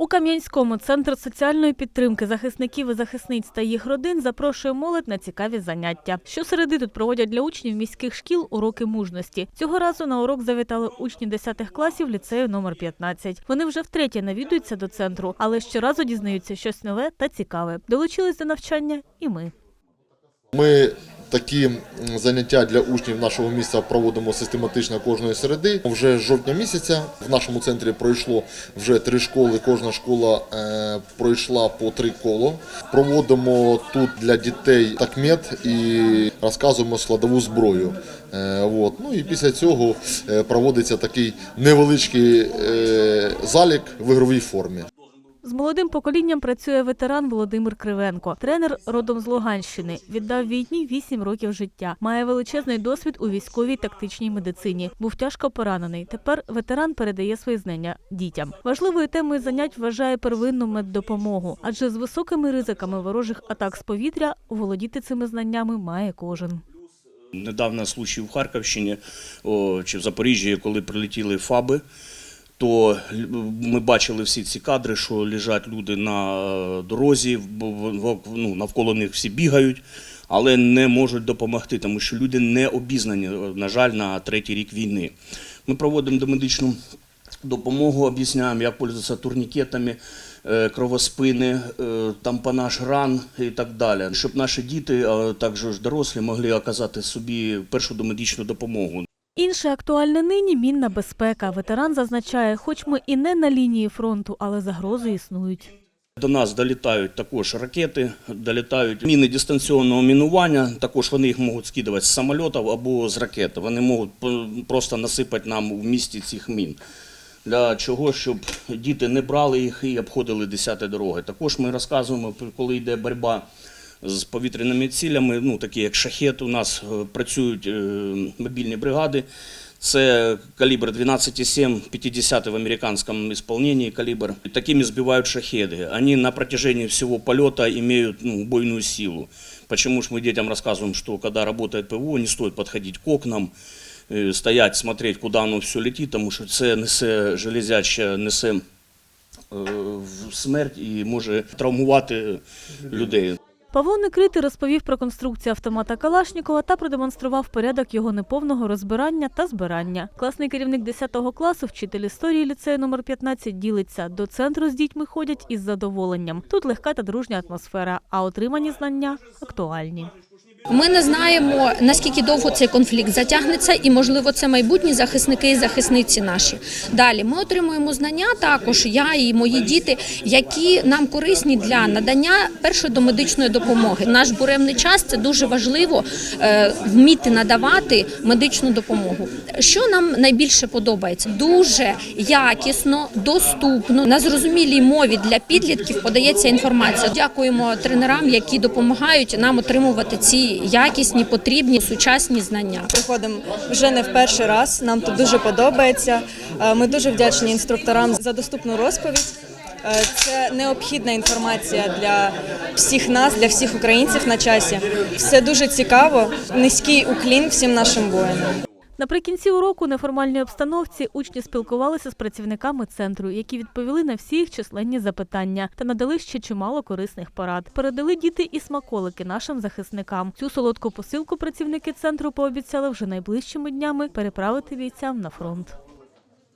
У Кам'янському центр соціальної підтримки захисників і захисниць та їх родин запрошує молодь на цікаві заняття. Щосереди тут проводять для учнів міських шкіл уроки мужності. Цього разу на урок завітали учні 10 класів ліцею номер 15. Вони вже втретє навідуються до центру, але щоразу дізнаються щось нове та цікаве. Долучились до навчання і ми. Ми такі заняття для учнів нашого міста проводимо систематично кожної середи. Вже з жовтня місяця в нашому центрі пройшло вже три школи. Кожна школа е, пройшла по три коло. Проводимо тут для дітей такмет і розказуємо складову зброю. Е, от. Ну і після цього е, проводиться такий невеличкий залік в ігровій формі. З молодим поколінням працює ветеран Володимир Кривенко. Тренер родом з Луганщини. Віддав війні 8 років життя. Має величезний досвід у військовій тактичній медицині. Був тяжко поранений. Тепер ветеран передає свої знання дітям. Важливою темою занять вважає первинну меддопомогу, адже з високими ризиками ворожих атак з повітря володіти цими знаннями має кожен. Недавно случай в Харківщині чи в Запоріжжі, коли прилетіли ФАБи, то ми бачили всі ці кадри, що лежать люди на е, дорозі, ну, навколо них всі бігають, але не можуть допомогти, тому що люди не обізнані, е, на жаль, на третій рік війни. Ми проводимо домедичну допомогу, об'ясняємо, як пользуватися турнікетами, е, кровоспини, тампонаж ран і так далі, щоб наші діти, а також дорослі, могли оказати собі першу домедичну допомогу. Інше актуальне нині мінна безпека. Ветеран зазначає, хоч ми і не на лінії фронту, але загрози існують. До нас долітають також ракети, долітають міни дистанційного мінування. Також вони їх можуть скидувати з самольотів або з ракет. Вони можуть просто насипати нам в місті цих мін. Для чого, щоб діти не брали їх і обходили десяти дороги. Також ми розказуємо, коли йде боротьба з повітряними цілями, ну такі як шахет, у нас е, працюють е, мобільні бригади. Це калибр 12,7, 50 в американском исполнении калибр. Такими сбивают шахеды. Они на протяжении всего полета имеют ну, убойную силу. Почему же мы детям рассказываем, что когда работает ПВО, не стоит подходить к окнам, э, стоять, смотреть, куда оно все летит, тому що це несе железяче, несе е, в смерть і може травмувати людей. Павло Некритий розповів про конструкцію автомата Калашнікова та продемонстрував порядок його неповного розбирання та збирання. Класний керівник 10 класу, вчитель історії ліцею номер 15 ділиться. До центру з дітьми ходять із задоволенням. Тут легка та дружня атмосфера, а отримані знання актуальні. Ми не знаємо наскільки довго цей конфлікт затягнеться, і можливо це майбутні захисники і захисниці наші. Далі ми отримуємо знання також, я і мої діти, які нам корисні для надання першої домедичної допомоги. Наш буремний час це дуже важливо е, вміти надавати медичну допомогу. Що нам найбільше подобається? Дуже якісно, доступно на зрозумілій мові для підлітків подається інформація. Дякуємо тренерам, які допомагають нам отримувати ці якісні, потрібні сучасні знання. Приходимо вже не в перший раз. Нам тут дуже подобається. Е, Ми дуже вдячні інструкторам за доступну розповідь. Е, Це необхідна інформація для всіх нас, для всіх українців на часі. Все дуже цікаво. Низький уклін всім нашим воїнам. Наприкінці уроку у неформальній обстановці учні спілкувалися з працівниками центру, які відповіли на всі їх численні запитання та надали ще чимало корисних порад. Передали діти і смаколики нашим захисникам. Цю солодку посилку працівники центру пообіцяли вже найближчими днями переправити бійцям на фронт.